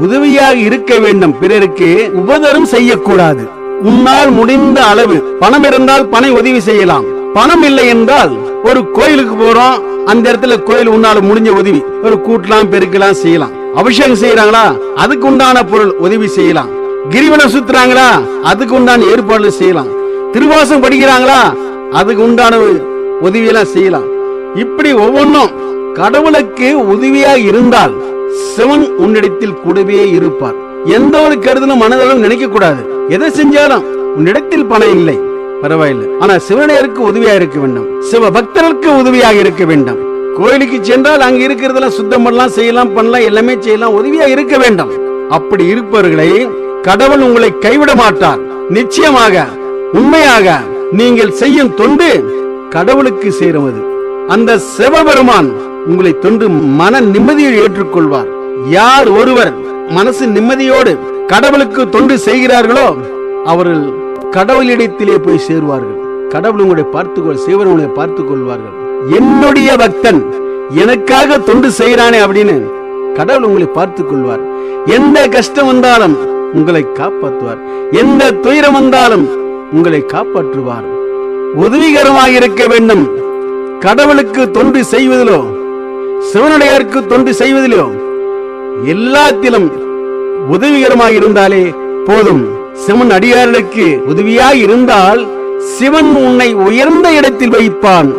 உதவியாக இருக்க வேண்டும். பிறருக்கு உபதரம் செய்யக்கூடாது. உன்னால் முடிந்த அளவு பணம் இருந்தால் பண உதவி செய்யலாம். பணம் இல்லை என்றால் ஒரு கோயிலுக்கு போறோம். அந்த இடத்துல கோயில் உன்னால முடிஞ்ச உதவி. ஒரு கூட்டலாம் பெருக்கலாம் செய்யலாம். அபிஷேகம் செய்யறாங்களா? அதுக்கு உண்டான பொருள் உதவி செய்யலாம். கிரிவனம் சுத்துறாங்களா? அதுக்கு உண்டான ஏற்பாடு செய்யலாம். திருவாசம் படிக்கிறாங்களா? அதுக்கு உண்டான உதவியெல்லாம் செய்யலாம். இப்படி ஒவ்வொன்றும் கடவுளுக்கு உதவியாக இருந்தால் சிவன் உன்னிடத்தில் கூடவே இருப்பார். எந்த ஒரு கருதலும் மனதளவு நினைக்க கூடாது. எதை செஞ்சாலும் உன்னிடத்தில் பணம் இல்லை. பரவாயில்லை. ஆனா சிவனையருக்கு உதவியா இருக்க வேண்டும். சிவ பக்தர்களுக்கு உதவியாக இருக்க வேண்டும். கோயிலுக்கு சென்றால் அங்க இருக்கிறதெல்லாம் சுத்தம் பண்ணலாம் செய்யலாம் பண்ணலாம் எல்லாமே செய்யலாம் உதவியா இருக்க வேண்டும். அப்படி இருப்பவர்களை கடவுள் உங்களை கைவிட மாட்டார். நிச்சயமாக உண்மையாக நீங்கள் செய்யும் தொண்டு கடவுளுக்கு சேருவது. அந்த சிவபெருமான் உங்களை தொண்டு மன நிம்மதியை ஏற்றுக்கொள்வார். யார் ஒருவர் மனசு நிம்மதியோடு கடவுளுக்கு தொண்டு செய்கிறார்களோ அவர்கள் கடவுளிடத்திலே போய் சேருவார்கள். கடவுள் உங்களை பார்த்துக்கொள் சிவன் உங்களை பார்த்துக் கொள்வார்கள் என்னுடைய பக்தன் எனக்காக தொண்டு செய்கிறானே அப்படின்னு கடவுள் உங்களை பார்த்துக் கொள்வார் எந்த கஷ்டம் வந்தாலும் உங்களை காப்பாற்றுவார். எந்த துயரம் வந்தாலும் உங்களை காப்பாற்றுவார். உதவிகரமாக இருக்க வேண்டும். கடவுளுக்கு தொண்டு செய்வதிலோ சிவனுடையாருக்கு தொண்டு செய்வதிலோ எல்லாத்திலும் உதவிகரமாக இருந்தாலே போதும். சிவன் அடியார்களுக்கு உதவியாய் இருந்தால் சிவன் உன்னை உயர்ந்த இடத்தில் வைப்பான்.